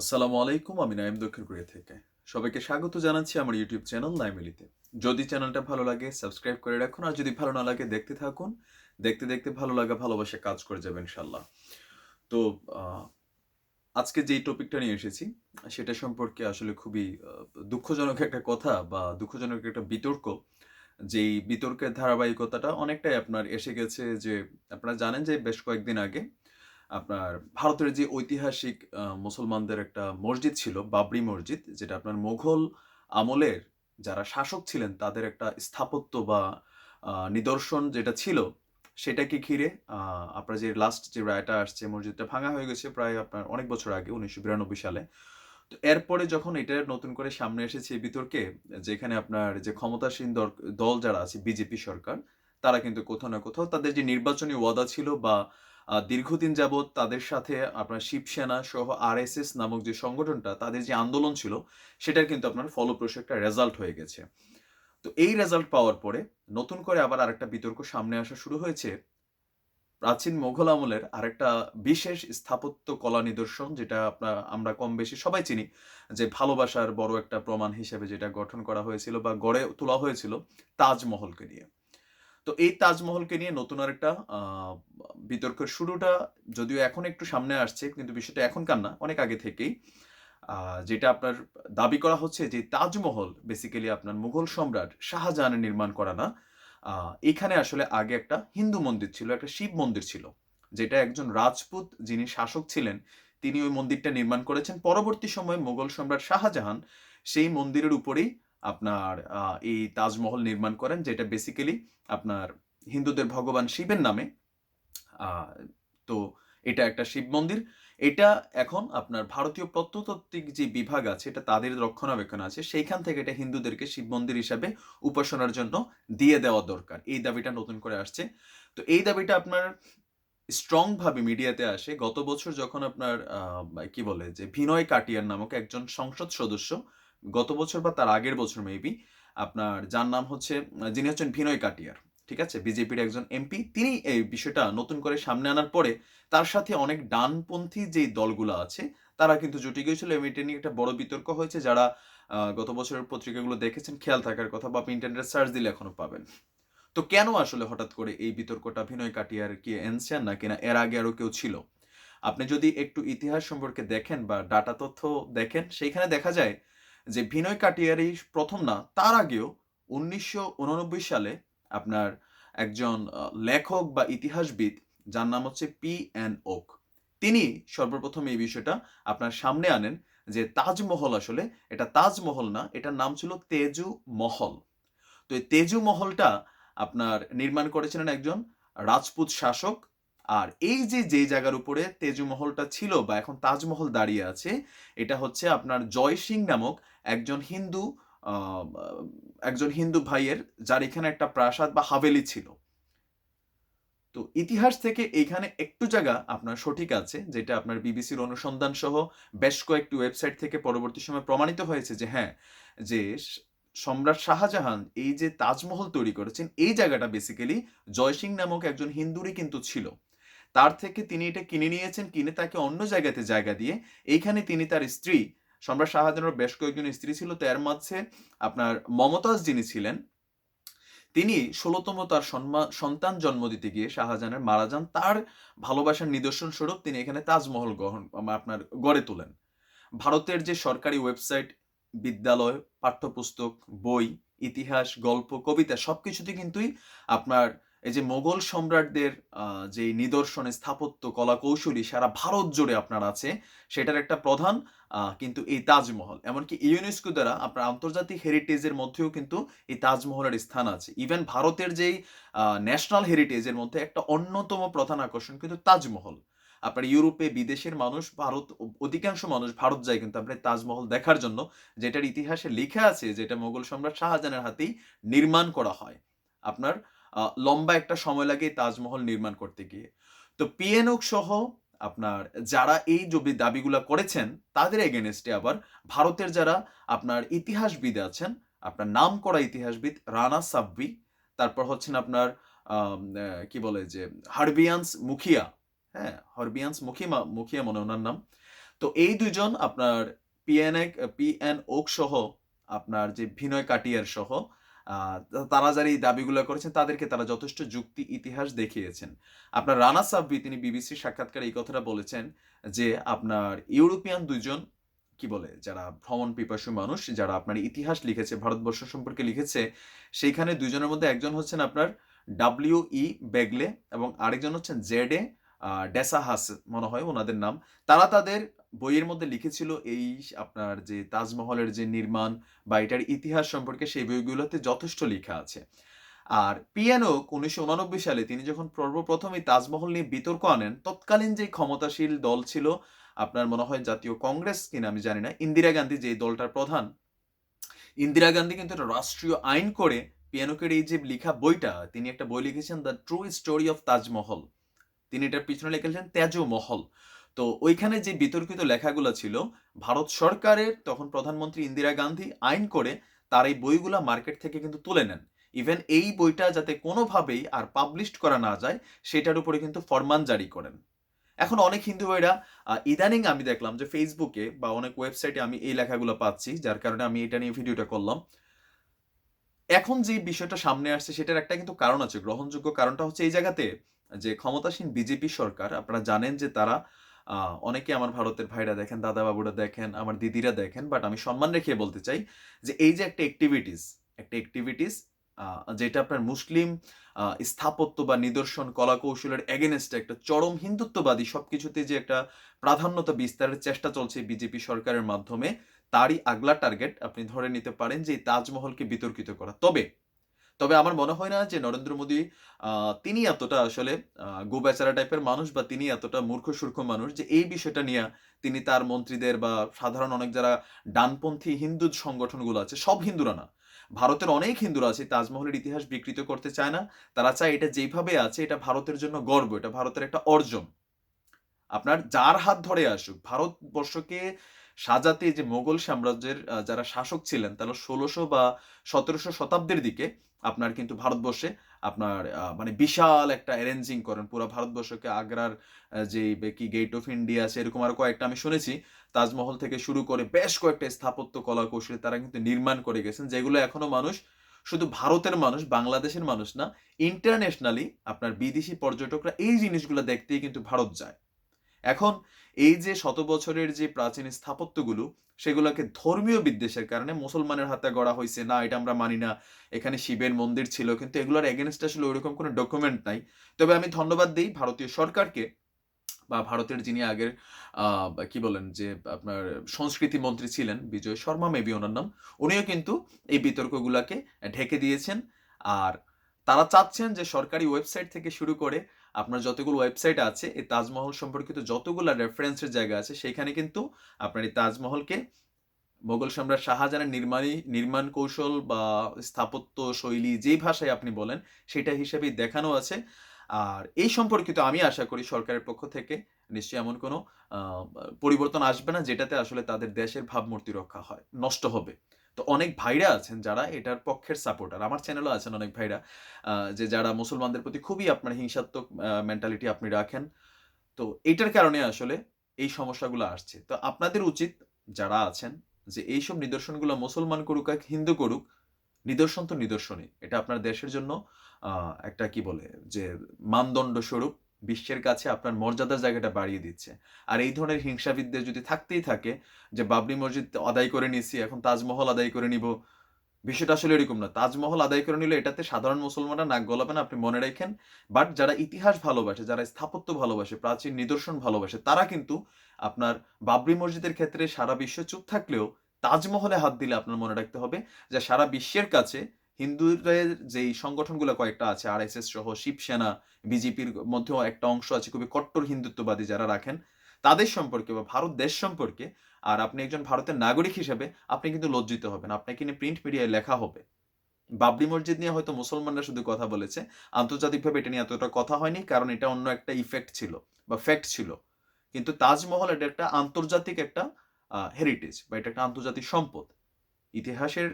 আসসালামু আলাইকুম, আমি নাইম দক্ষিণ কোরিয়া থেকে। সবাইকে স্বাগত জানাচ্ছি আমার ইউটিউব চ্যানেল নাইমিলিতে যদি চ্যানেলটা ভালো লাগে, সাবস্ক্রাইব করে রাখুন, আর যদি ভালো না লাগে, দেখতে থাকুন। দেখতে দেখতে ভালো লাগা, ভালোবাসা কাজ করে যাবে ইনশাল্লাহ তো আজকে যেই টপিকটা নিয়ে এসেছি, সেটা সম্পর্কে আসলে খুবই দুঃখজনক একটা কথা বা দুঃখজনক একটা বিতর্ক। যেই বিতর্কের ধারাবাহিকতাটা অনেকটাই আপনার এসে গেছে যে, আপনারা জানেন যে বেশ কয়েকদিন আগে আপনার ভারতের যে ঐতিহাসিক মুসলমানদের একটা মসজিদ ছিল, বাবরি মসজিদ, যেটা আপনার মোঘল আমলের যারা শাসক ছিলেন, তাদের একটা স্থাপত্য বা নিদর্শন যেটা ছিল, সেটাকে ঘিরে আপনার যে লাস্ট যে রায়টা আসছে, মসজিদটা ভাঙা হয়ে গেছে প্রায় আপনার অনেক বছর আগে, উনিশশো বিরানব্বই সালে। তো এরপরে যখন এটা নতুন করে সামনে এসেছে বিতর্কে, যেখানে আপনার যে ক্ষমতাসীন দল যারা আছে, বিজেপি সরকার, তারা কিন্তু কোথাও না কোথাও তাদের যে নির্বাচনী ওয়াদা ছিল বা দীর্ঘদিন যাবৎ তাদের সাথে আপনার শিবসেনা সহ আরএসএস নামক যে সংগঠনটা, তাদের যে আন্দোলন ছিল, সেটার কিন্তু আপনার ফলপ্রসূ একটা রেজাল্ট হয়ে গেছে। তো এই রেজাল্ট পাওয়ার পরে নতুন করে আবার আরেকটা বিতর্ক সামনে আসা শুরু হয়েছে। প্রাচীন মোঘল আমলের আরেকটা বিশেষ স্থাপত্য কলা নিদর্শন, যেটা আপনার আমরা কম বেশি সবাই চিনি, যে ভালোবাসার বড় একটা প্রমাণ হিসেবে যেটা গঠন করা হয়েছিল বা গড়ে তোলা হয়েছিল, তাজমহলকে নিয়ে। তো এই তাজমহলকে নিয়ে নতুন আরেকটা বিতর্কের শুরুটা যদিও এখন একটু সামনে আসছে, কিন্তু বিষয়টা এখনকার না, অনেক আগে থেকেই। যেটা আপনার দাবি করা হচ্ছে যে তাজমহল বেসিক্যালি আপনার মুঘল সম্রাট শাহজাহানের নির্মাণ করা না। এখানে আসলে আগে একটা হিন্দু মন্দির ছিল, একটা শিব মন্দির ছিল, যেটা একজন রাজপুত যিনি শাসক ছিলেন, তিনি ওই মন্দিরটা নির্মাণ করেছেন। পরবর্তী সময়ে মুঘল সম্রাট শাহজাহান সেই মন্দিরের উপরেই আপনার এই তাজমহল নির্মাণ করেন, যেটা বেসিক্যালি আপনার হিন্দুদের ভগবান শিবের নামে। তো এটা একটা শিব মন্দির। এটা এখন আপনার ভারতীয় প্রত্নতাত্ত্বিক যে বিভাগ আছে, এটা তাদের রক্ষণাবেক্ষণ আছে, সেইখান থেকে এটা হিন্দুদেরকে শিব মন্দির হিসাবে উপাসনার জন্য দিয়ে দেওয়া দরকার। এই দাবিটা নতুন করে আসছে। তো এই দাবিটা আপনার স্ট্রং ভাবে মিডিয়াতে আসে। গত বছর যখন আপনার কি বলে যে, ভিনয় কাটিয়ার নামক একজন সংসদ সদস্য গত বছর বা তার আগের বছর মেবি আপনার যার নাম হচ্ছে, যিনি হচ্ছেন ভিনয় কাটিয়ার, ঠিক আছে? বিজেপির একজন এমপি। তিনি এই বিষয়টা নতুন করে সামনে আনার পরে তার সাথে অনেক ডানপন্থী যে দলগুলো আছে, তারা কিন্তু জুটে গিয়েছিল। এবং এটা নিয়ে একটা বড় বিতর্ক হয়েছে। যারা গত বছরের পত্রিকাগুলো দেখেছেন, খেয়াল থাকার কথা বা আপনি ইন্টারনেটে সার্চ দিলে এখনও পাবেন। তো কেন আসলে হঠাৎ করে এই বিতর্কটা ভিনয় কাটিয়ার কি এনসিয়ান না কিনা এর আগে আরও কেউ ছিল? আপনি যদি একটু ইতিহাস সম্পর্কে দেখেন বা ডাটা তথ্য দেখেন, সেইখানে দেখা যায় যে ভিনয় কাটিয়ারি প্রথম না, তার আগেও উনিশশো উননব্বই সালে আপনার একজন লেখক বা ইতিহাসবিদ যার নাম হচ্ছে পি এন ওক, তিনি সর্বপ্রথম এই বিষয়টা আপনার সামনে আনেন যে তাজমহল আসলে এটা তাজমহল না, এটার নাম ছিল তেজু মহল। তো এই তেজু মহলটা আপনার নির্মাণ করেছিলেন একজন রাজপুত শাসক আর এই যে যে জায়গার উপরে তেজু মহলটা ছিল বা এখন তাজমহল দাঁড়িয়ে আছে, এটা হচ্ছে আপনার জয় সিং নামক একজন হিন্দু একজন হিন্দু ভাইয়ের, যার এখানে একটা প্রাসাদ বা হাভেলি ছিল। তো ইতিহাস থেকে এইখানে একটু জায়গা আপনার সঠিক আছে, যেটা আপনার বিবিসির অনুসন্ধান সহ বেশ কয়েকটি ওয়েবসাইট থেকে পরবর্তী সময় প্রমাণিত হয়েছে যে হ্যাঁ যে সম্রাট শাহজাহান এই যে তাজমহল তৈরি করেছেন, এই জায়গাটা বেসিক্যালি জয়সিং নামক একজন হিন্দুরই কিন্তু ছিল। তার থেকে তিনি এটা কিনে নিয়েছেন, কিনে তাকে অন্য জায়গাতে জায়গা দিয়ে। এইখানে তিনি তার স্ত্রী, সম্রাট শাহজাহানের বেশ কয়েকজন স্ত্রী ছিল তো এর মধ্যে আপনার মমতাজ যিনি ছিলেন, তিনি ষোলোতম তার সন্তান জন্ম দিতে গিয়ে শাহজাহানের মারা যান। তার ভালোবাসার নিদর্শন স্বরূপ তিনি এখানে তাজমহল গ্রহণ আপনার গড়ে তোলেন। ভারতের যে সরকারি ওয়েবসাইট, বিদ্যালয়, পাঠ্যপুস্তক, বই, ইতিহাস, গল্প, কবিতা সবকিছুতে কিন্তুই আপনার এই যে মোগল সম্রাটদের যে নিদর্শন, স্থাপত্য কলা কৌশলী সারা ভারত জুড়ে আপনার আছে, সেটার একটা প্রধান কিন্তু এই তাজমহল। এমনকি ইউনেস্কো দ্বারা আপনার আন্তর্জাতিক হেরিটেজের মধ্যেও কিন্তু এই তাজমহলের স্থান আছে। ইভেন ভারতের যেই ন্যাশনাল হেরিটেজের মধ্যে একটা অন্যতম প্রধান আকর্ষণ কিন্তু তাজমহল। আপনার ইউরোপে বিদেশের মানুষ, ভারত, অধিকাংশ মানুষ ভারত যায় কিন্তু আপনার তাজমহল দেখার জন্য, যেটার ইতিহাসে লেখা আছে, যেটা মোগল সম্রাট শাহজাহানের হাতেই নির্মাণ করা হয়। আপনার লম্বা একটা সময় লাগে তাজমহল নির্মাণ করতে গিয়ে। তো পিএনওক সহ আপনার যারা এই জবি দাবিগুলো করেছেন, তাদের এগেনস্টে আবার ভারতের যারা আপনার ইতিহাসবিদ আছেন, আপনার নাম করা ইতিহাসবিদ রানা সাব্বি, তারপর হচ্ছেন আপনার কি বলে যে, হারবিয়ান্স মুখিয়া। হ্যাঁ হরবিয়ান্স মুখিয়া মুখিয়া মনে ওনার নাম। তো এই দুইজন আপনার পিএন পিএন ওক সহ আপনার যে ভিনয় কাটিয়ার সহ তারা যারা এই দাবিগুলো করেছেন, তাদেরকে তারা যথেষ্ট যুক্তি, ইতিহাস দেখিয়েছেন। আপনার রানা সাব্বি, তিনি বিবিসির সাক্ষাৎকারে এই কথাটা বলেছেন যে, আপনার ইউরোপিয়ান দুইজন, কি বলে, যারা ভ্রমণ পিপাসু মানুষ, যারা আপনার ইতিহাস লিখেছে, ভারতবর্ষ সম্পর্কে লিখেছে, সেইখানে দুজনের মধ্যে একজন হচ্ছেন আপনার ডাব্লিউ ই বেগলে এবং আরেকজন হচ্ছেন জেড এ ডেসাহাস মনে হয় ওনাদের নাম। তারা তাদের বইয়ের মধ্যে লিখেছিল এই আপনার যে তাজমহলের যে নির্মাণ বা এটার ইতিহাস সম্পর্কে সেই বইগুলোতে যথেষ্ট লেখা আছে। আর পিয়ানো উনিশশো উনানব্বই সালে তিনি যখন সর্বপ্রথম তাজমহল নিয়ে বিতর্ক আনেন, তৎকালীন যে ক্ষমতাশীল দল ছিল, আপনার মনে হয় জাতীয় কংগ্রেস কিনা আমি জানি না, ইন্দিরা গান্ধী যে দলটার প্রধান, ইন্দিরা গান্ধী কিন্তু একটা রাষ্ট্রীয় আইন করে পিয়ানোকের এই যে লিখা বইটা, তিনি একটা বই লিখেছেন, the true story of Taj Mahal. তিনি এটার পিছনে লিখেছেন তেজমহল তো ওইখানে যে বিতর্কিত লেখাগুলো ছিল, ভারত সরকারের তখন প্রধানমন্ত্রী ইন্দিরা গান্ধী আইন করে তার এই বইগুলা মার্কেট থেকে কিন্তু তুলে নেন। ইভেন এই বইটা যাতে কোনোভাবেই আর পাবলিশ করা না যায়, সেটার উপরে কিন্তু ফরমান জারি করেন। এখন অনেক হিন্দু ভাইরা ইদানিং আমি দেখলাম যে ফেসবুকে বা অনেক ওয়েবসাইটে আমি এই লেখাগুলো পাচ্ছি, যার কারণে আমি এটা নিয়ে ভিডিওটা করলাম। এখন যে বিষয়টা সামনে আসছে, সেটার একটা কিন্তু কারণ আছে। গ্রহণযোগ্য কারণটা হচ্ছে এই জায়গাতে যে ক্ষমতাসীন বিজেপি সরকার, আপনারা জানেন যে তারা অনেকে আমার ভারতের ভাইরা দেখেন দাদা বাবুরা দেখেন, আমার দিদিরা দেখেন বাট আমি সম্মান রেখে বলতে চাই যে এই যে একটা অ্যাক্টিভিটিস একটা অ্যাক্টিভিটিস যেটা আপনার মুসলিম স্থাপত্য বা নিদর্শন কলা কৌশলের এগেনস্টে একটা চরম হিন্দুত্ববাদী সবকিছুতে যে একটা প্রাধান্যতা বিস্তারের চেষ্টা চলছে বিজেপি সরকারের মাধ্যমে, তারই আগলা টার্গেট আপনি ধরে নিতে পারেন যে তাজমহলকে বিতর্কিত করা। তবে তবে আমার মনে হয় না যে নরেন্দ্র মোদী তিনি এতটা আসলে আহ, গোবেচারা টাইপের মানুষ বা তিনি এতটা মূর্খ সূর্খ মানুষ যে এই বিষয়টা নিয়ে তিনি তার মন্ত্রীদের বা সাধারণ অনেক যারা ডানপন্থী হিন্দু সংগঠনগুলো আছে সব হিন্দুরা না। ভারতের অনেক হিন্দুরা আছে তাজমহলের ইতিহাস বিকৃত করতে চায় না। তারা চায় এটা যেভাবে আছে এটা ভারতের জন্য গর্ব এটা ভারতের একটা অর্জন। আপনার যার হাত ধরে আসুক ভারতবর্ষকে সাজাতে যে মোগল সাম্রাজ্যের যারা শাসক ছিলেন তারা ষোলোশো বা সতেরোশো শতাব্দীর দিকে আপনার কিন্তু ভারতবর্ষে আপনার মানে বিশাল একটা অ্যারেঞ্জিং করেন। পুরো ভারতবর্ষকে আগ্রার যে কি গেট অফ ইন্ডিয়া আছে এরকম আরও কয়েকটা আমি শুনেছি। তাজমহল থেকে শুরু করে বেশ কয়েকটা স্থাপত্য কলা কৌশলে তারা কিন্তু নির্মাণ করে গেছেন, যেগুলো এখনও মানুষ, শুধু ভারতের মানুষ, বাংলাদেশের মানুষ না ইন্টারন্যাশনালি আপনার বিদেশি পর্যটকরা এই জিনিসগুলো দেখতেই কিন্তু ভারত যায়। এখন এই যে শত বছরের যে প্রাচীন স্থাপত্যগুলো, সেগুলোকে ধর্মীয় বিদ্বেষের কারণে মুসলমানের হাতে গড়া হয়েছে না, এটা আমরা মানি না, এখানে শিবের মন্দির ছিল। কিন্তু এগুলোর এগেনস্ট আসলে ওইরকম কোনো ডকুমেন্ট নাই। তবে আমি ধন্যবাদ দিই ভারতীয় সরকারকে বা ভারতের যিনি আগের কি বলেন যে আপনার সংস্কৃতি মন্ত্রী ছিলেন, বিজয় শর্মা মেবি ওনার নাম, উনিও কিন্তু এই বিতর্কগুলোকে ঢেকে দিয়েছেন। আর তারা চাচ্ছেন যে সরকারি ওয়েবসাইট থেকে শুরু করে আপনার যতগুলো ওয়েবসাইট আছে, এই তাজমহল সম্পর্কিত যতগুলো রেফারেন্সের জায়গা আছে, সেখানে কিন্তু আপনার এই তাজমহলকে মোগল সম্রাট শাহজাহানের নির্মাণী, নির্মাণ কৌশল বা স্থাপত্য শৈলী যেই ভাষায় আপনি বলেন, সেটা হিসেবেই দেখানো আছে। আর এই সম্পর্কিত আমি আশা করি সরকারের পক্ষ থেকে নিশ্চয়ই এমন কোনো পরিবর্তন আসবে না, যেটাতে আসলে তাদের দেশের ভাবমূর্তি রক্ষা হয়, নষ্ট হবে। তো অনেক ভাইরা আছেন যারা এটার পক্ষের সাপোর্টার আমার চ্যানেলও আছেন অনেক ভাইরা যে যারা মুসলমানদের প্রতি খুবই আপনার হিংসাত্মক মেন্টালিটি আপনি রাখেন। তো এটার কারণে আসলে এই সমস্যাগুলো আসছে। তো আপনাদের উচিত যারা আছেন যে এইসব নিদর্শনগুলো মুসলমান করুক আর হিন্দু করুক, নিদর্শন তো নিদর্শনই। এটা আপনার দেশের জন্য একটা কি বলে যে মানদণ্ড স্বরূপ। বিশ্বের কাছে আপনার মর্যাদার জায়গাটা বাড়িয়ে দিচ্ছে। আর এই ধরনের হিংসাবিদদের যদি থাকতেই থাকে যে, বাবরি মসজিদ আদায় করে নিছি এখন তাজমহল আদায় করে নিব, বিষয়টা আসলে এরকম না। তাজমহল আদায় করে নিলে এটাতে সাধারণ মুসলমানরা নাক গলাবে না আপনি মনে রাখেন। বাট যারা ইতিহাস ভালোবাসে, যারা স্থাপত্য ভালোবাসে, প্রাচীন নিদর্শন ভালোবাসে, তারা কিন্তু আপনার বাবরি মসজিদের ক্ষেত্রে সারা বিশ্ব চুপ থাকলেও তাজমহলে হাত দিলে আপনার মনে রাখতে হবে যে, সারা বিশ্বের কাছে হিন্দুদের যেই সংগঠনগুলো কয়েকটা আছে আর এস এস সহ শিবসেনা বিজেপির মধ্যেও একটা অংশ আছে, খুবই কট্টর হিন্দুত্ববাদী যারা রাখেন, তাদের সম্পর্কে বা ভারত দেশ সম্পর্কে, আর আপনি একজন ভারতের নাগরিক হিসেবে আপনি কিন্তু লজ্জিত হবেন। আপনাকে নিয়ে প্রিন্ট মিডিয়ায় লেখা হবে। বাবরি মসজিদ নিয়ে হয়তো মুসলমানরা শুধু কথা বলেছে, আন্তর্জাতিকভাবে এটা নিয়ে এতটা কথা হয়নি, কারণ এটা অন্য একটা ইফেক্ট ছিল বা ফ্যাক্ট ছিল। কিন্তু তাজমহল এটা একটা আন্তর্জাতিক একটা হেরিটেজ বা এটা একটা আন্তর্জাতিক সম্পদ। ইতিহাসের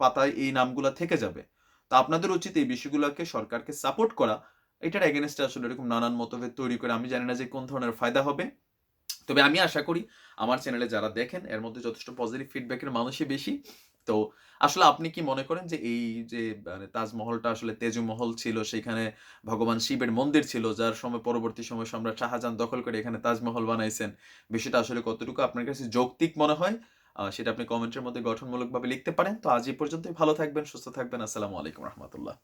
পাতায় এই নামগুলো থেকে যাবে। তা আপনাদের উচিত এই বিষয়গুলোকে সরকারকে সাপোর্ট করা। এটার এগেনস্টে আসলে এরকম নানান মতভেদ তৈরি করে আমি জানি না যে কোন ধরনের ফায়দা হবে। তবে আমি আশা করি আমার চ্যানেলে যারা দেখেন, এর মধ্যে যথেষ্ট পজিটিভ ফিডব্যাকের মানুষই বেশি। তো আসলে আপনি কি মনে করেন যে এই যে মানে তাজমহলটা আসলে তেজমহল ছিল, সেখানে ভগবান শিবের মন্দির ছিল, যার সময়, পরবর্তী সময় সম্রাট শাহজাহান দখল করে এখানে তাজমহল বানাইছেন, বিষয়টা আসলে কতটুকু আপনার কাছে যৌক্তিক মনে হয়? সেটা আপনি কমেন্টের মধ্যে গঠনমূলকভাবে লিখতে পারেন। তো আজ এই পর্যন্তই। ভালো থাকবেন, সুস্থ থাকবেন। আসসালামু আলাইকুম রহমতুল্লাহ।